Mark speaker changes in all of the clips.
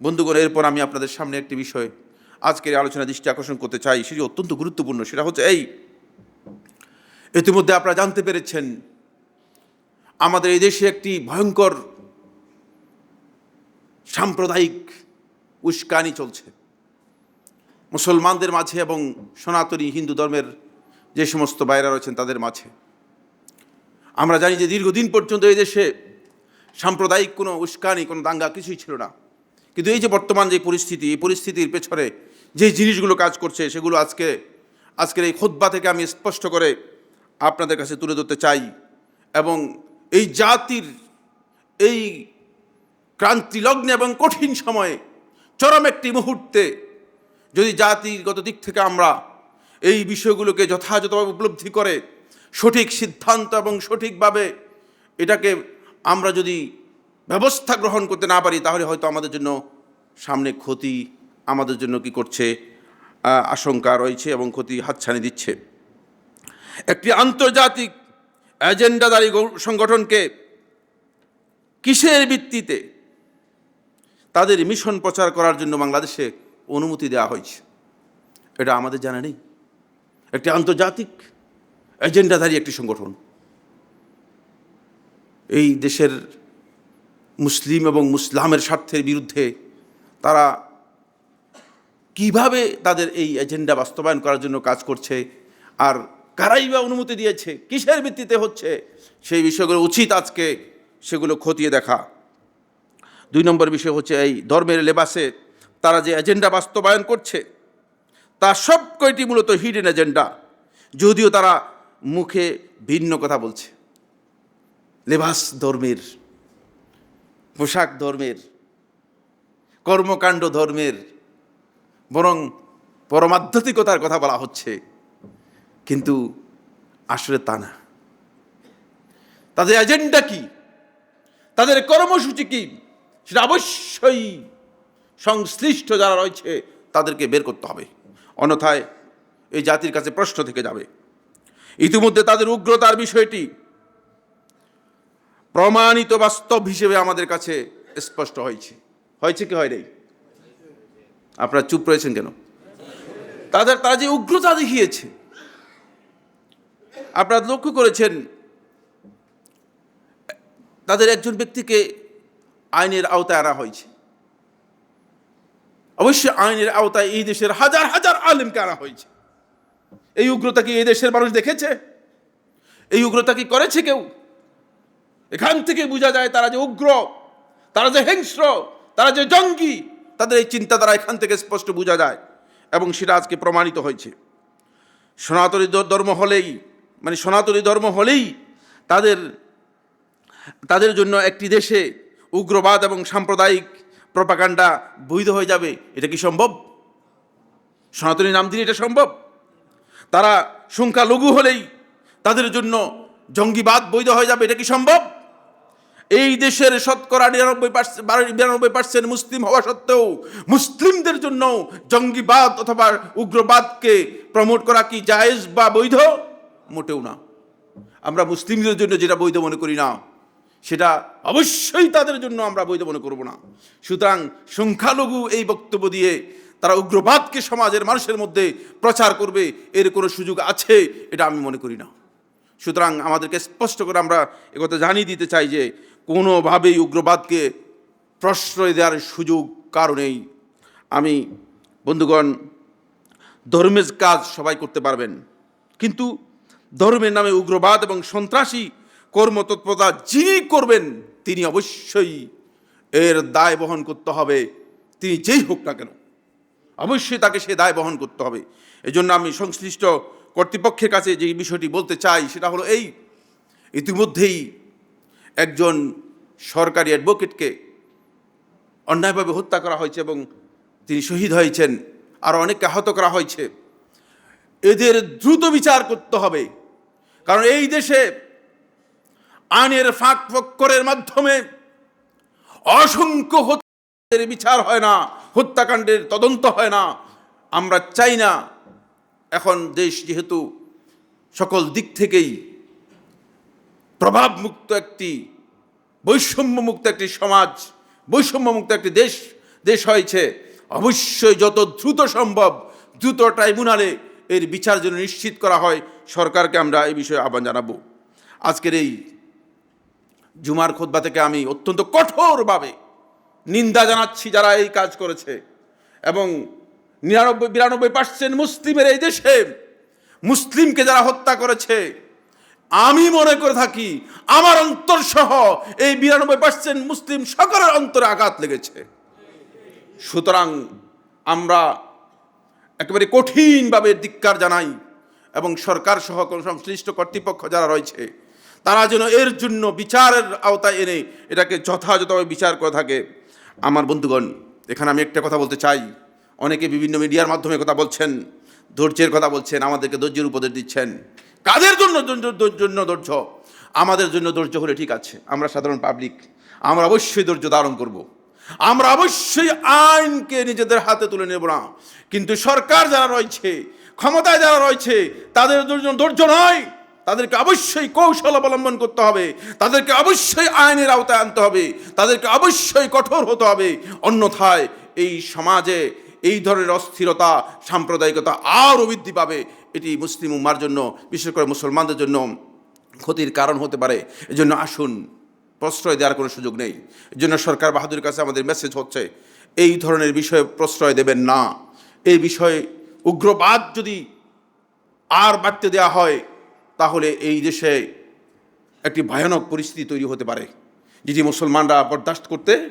Speaker 1: বন্ধুগণ, এরপর আমি আপনাদের সামনে একটি বিষয় আজকের আলোচনা দৃষ্টি আকর্ষণ করতে চাই, সেটি অত্যন্ত গুরুত্বপূর্ণ। সেটা হচ্ছে এই, ইতিমধ্যে আপনারা জানতে পেরেছেন, আমাদের এই দেশে একটি ভয়ঙ্কর সাম্প্রদায়িক উস্কানি চলছে। মুসলমানদের মাঝে এবং সনাতনী হিন্দু ধর্মের যে সমস্ত বাইরা রয়েছেন তাদের মাঝে। আমরা জানি যে দীর্ঘদিন পর্যন্ত এই দেশে সাম্প্রদায়িক কোনো উস্কানি, কোনো দাঙ্গা কিছুই ছিল না। কিন্তু এই যে বর্তমান যে পরিস্থিতি, এই পরিস্থিতির পেছনে যে জিনিসগুলো কাজ করছে, সেগুলো আজকে, আজকের এই খোদ্া থেকে আমি স্পষ্ট করে আপনাদের কাছে তুলে ধরতে চাই এবং এই জাতির, এই ক্রান্তিলগ্নে এবং কঠিন সময়ে চরম একটি মুহূর্তে যদি জাতিগত দিক থেকে আমরা এই বিষয়গুলোকে যথাযথভাবে উপলব্ধি করে সঠিক সিদ্ধান্ত এবং সঠিকভাবে এটাকে আমরা যদি ব্যবস্থা গ্রহণ করতে না পারি, তাহলে হয়তো আমাদের জন্য সামনে ক্ষতি আমাদের জন্য কি করছে আশঙ্কা রয়েছে এবং ক্ষতি হাতছানি দিচ্ছে। একটি আন্তর্জাতিক এজেন্ডাদারী সংগঠনকে কিসের ভিত্তিতে তাদের মিশন প্রচার করার জন্য বাংলাদেশে অনুমতি দেওয়া হয়েছে? এটা আমাদের জানা নেই। একটি আন্তর্জাতিক এজেন্ডাধারী একটি সংগঠন। এই দেশের মুসলিম এবং মুসলামের স্বার্থের বিরুদ্ধে তারা কীভাবে তাদের এই এজেন্ডা বাস্তবায়ন করার জন্য কাজ করছে আর কারাই বা অনুমতি দিয়েছে, কিসের ভিত্তিতে হচ্ছে, সেই বিষয়গুলো উচিত আজকে সেগুলো খতিয়ে দেখা। দুই নম্বর বিষয় হচ্ছে এই ধর্মের লেবাসে তারা যে এজেন্ডা বাস্তবায়ন করছে, তা সব কয়টি মূলত হিডেন এজেন্ডা যদিও তারা মুখে ভিন্ন কথা বলছে। লেবাস ধর্মের পোশাক ধর্মের, কর্মকাণ্ড ধর্মের, বরং পরমাধ্যাত্মিকতার কথা বলা হচ্ছে। কিন্তু আসলে তা না। তাদের এজেন্ডা কি? তাদের কর্মসূচি কি? সেটা অবশ্যই সংশ্লিষ্ট যারা রয়েছে, তাদেরকে বের করতে হবে। অন্যথায় এই জাতির কাছে প্রশ্ন থেকে যাবে। ইতিমধ্যে তাদের উগ্রতার বিষয়টি প্রমাণিত বাস্তব হিসেবে আমাদের কাছে স্পষ্ট হয়েছে। হয়েছে কি হয় নাই? আপনারা চুপ রয়েছেন কেন? তাদের, তারা যে উগ্রতা দেখিয়েছে, আপনারা লক্ষ্য করেছেন, তাদের একজন ব্যক্তিকে আইনের আওতায় আনা হয়েছে। অবশ্যই আইনের আওতায় এই দেশের হাজার হাজার আলেমকে আনা হয়েছে। এই উগ্রতা কি এই দেশের মানুষ দেখেছে? এই উগ্রতা কি করেছে কেউ? এখান থেকে বোঝা যায় তারা যে উগ্র, তারা যে হিংস্র, তারা যে জঙ্গি, তাদের এই চিন্তাধারা এখান থেকে স্পষ্ট বোঝা যায় এবং সেটা আজকে প্রমাণিত হয়েছে। সনাতনী ধর্ম হলেই মানে সনাতনী ধর্ম হলেই তাদের তাদের জন্য একটি দেশে উগ্রবাদ এবং সাম্প্রদায়িক প্রপাকাণ্ডা বৈধ হয়ে যাবে, এটা কি সম্ভব? সনাতনী নাম দিলে এটা সম্ভব? তারা সংখ্যালঘু হলেই তাদের জন্য জঙ্গিবাদ বৈধ হয়ে যাবে, এটা কি সম্ভব? এই দেশের শতকরা নিরানব্বই পার্সেন্ট বিরানব্বই পার্সেন্ট মুসলিম হওয়া সত্ত্বেও মুসলিমদের জন্য জঙ্গিবাদ অথবা উগ্রবাদকে প্রমোট করা কি জায়েজ বা বৈধ? মোটেও না। আমরা মুসলিমদের জন্য যেটা বৈধ মনে করি না, সেটা অবশ্যই তাদের জন্য আমরা বৈধ মনে করব না। সুতরাং সংখ্যালঘু এই বক্তব্য দিয়ে তারা উগ্রবাদকে সমাজের মানুষের মধ্যে প্রচার করবে, এর কোনো সুযোগ আছে, এটা আমি মনে করি না। সুতরাং আমাদেরকে স্পষ্ট করে আমরা একথা জানিয়ে দিতে চাই যে কোনোভাবেই উগ্রবাদকে প্রশ্রয় দেওয়ার সুযোগ কারণেই আমি, বন্ধুগণ, ধর্মের কাজ সবাই করতে পারবেন। কিন্তু ধর্মের নামে উগ্রবাদ এবং সন্ত্রাসী কর্মতৎপরতা যিনি করবেন, তিনি অবশ্যই এর দায় বহন করতে হবে। তিনি যেই হোক না কেন, অবশ্যই তাকে সে দায় বহন করতে হবে। এজন্য আমি সংশ্লিষ্ট কর্তৃপক্ষের কাছে যে বিষয়টি বলতে চাই, সেটা হলো এই। ইতিমধ্যেই একজন সরকারি অ্যাডভোকেটকে অন্যায়ভাবে হত্যা করা হয়েছে এবং তিনি শহীদ হয়েছেন, আর অনেককে আহত করা হয়েছে। এদের দ্রুত বিচার করতে হবে। কারণ এই দেশে আইনের ফাঁক ফক্করের মাধ্যমে অসংখ্য হত্যার বিচার হয় না, হত্যাকাণ্ডের তদন্ত হয় না। আমরা চাই না এখন দেশ যেহেতু সকল দিক থেকেই প্রভাবমুক্ত একটি বৈষম্যমুক্ত একটি সমাজ, বৈষম্যমুক্ত একটি দেশ দেশ হয়েছে। অবশ্যই যত দ্রুত সম্ভব, দ্রুত ট্রাইব্যুনালে এর বিচার যেন নিশ্চিত করা হয়, সরকারকে আমরা এই বিষয়ে আহ্বান জানাব। আজকের এই জুমার খোদ্া থেকে আমি অত্যন্ত কঠোরভাবে নিন্দা জানাচ্ছি যারা এই কাজ করেছে। এবং নিরানব্বই, বিরানব্বই পার্সেন্ট মুসলিমের এই দেশে মুসলিমকে যারা হত্যা করেছে আমি মনে করে থাকি আমার অন্তর সহ এই বিরানব্বই পার্সেন্ট মুসলিম সকলের অন্তরে আঘাত লেগেছে। সুতরাং আমরা একেবারে কঠিনভাবে ধিক্কার জানাই এবং সরকার সহ কোন সংশ্লিষ্ট কর্তৃপক্ষ যারা রয়েছে, তারা যেন এর জন্য বিচারের আওতায় এনে এটাকে যথাযথভাবে বিচার করে থাকে। আমার বন্ধুগণ, এখানে আমি একটা কথা বলতে চাই। অনেকে বিভিন্ন মিডিয়ার মাধ্যমে কথা বলছেন, ধৈর্যের কথা বলছেন, আমাদেরকে ধৈর্যের উপদেশ দিচ্ছেন। কাদের জন্য জন্য ধৈর্য? আমাদের জন্য ধৈর্য হলে ঠিক আছে। আমরা সাধারণ পাবলিক আমরা অবশ্যই ধৈর্য ধারণ করব। আমরা অবশ্যই আইনকে নিজেদের হাতে তুলে নেব না। কিন্তু সরকার যারা রয়েছে, ক্ষমতায় যারা রয়েছে, তাদের জন্য ধৈর্য নয়। তাদেরকে অবশ্যই কৌশল অবলম্বন করতে হবে। তাদেরকে অবশ্যই আইনের আওতায় আনতে হবে। তাদেরকে অবশ্যই কঠোর হতে হবে। অন্যথায় এই সমাজে এই ধরনের অস্থিরতা, সাম্প্রদায়িকতা আরও বৃদ্ধি পাবে। এটি মুসলিম উম্মার জন্য, বিশেষ করে মুসলমানদের জন্য ক্ষতির কারণ হতে পারে। এজন্য আসুন, প্রশ্রয় দেওয়ার কোনো সুযোগ নেই। এজন্য সরকার বাহাদুরের কাছে আমাদের মেসেজ হচ্ছে, এই ধরনের বিষয়ে প্রশ্রয় দেবেন না। এই বিষয়ে উগ্রবাদ যদি আর বাড়তে দেওয়া হয়, তাহলে এই দেশে একটি ভয়ানক পরিস্থিতি তৈরি হতে পারে। যেটি মুসলমানরা বরদাস্ত করতে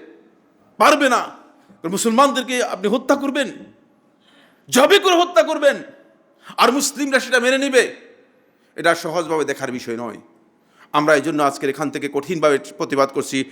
Speaker 1: পারবে না। মুসলমানদেরকে আপনি হত্যা করবেন জবে করে হত্যা করবেন, আর মুসলিমরা সেটা মেনে নেবে, এটা সহজভাবে দেখার বিষয় নয়। আমরা এই জন্য আজকের এখান থেকে কঠিনভাবে প্রতিবাদ করছি।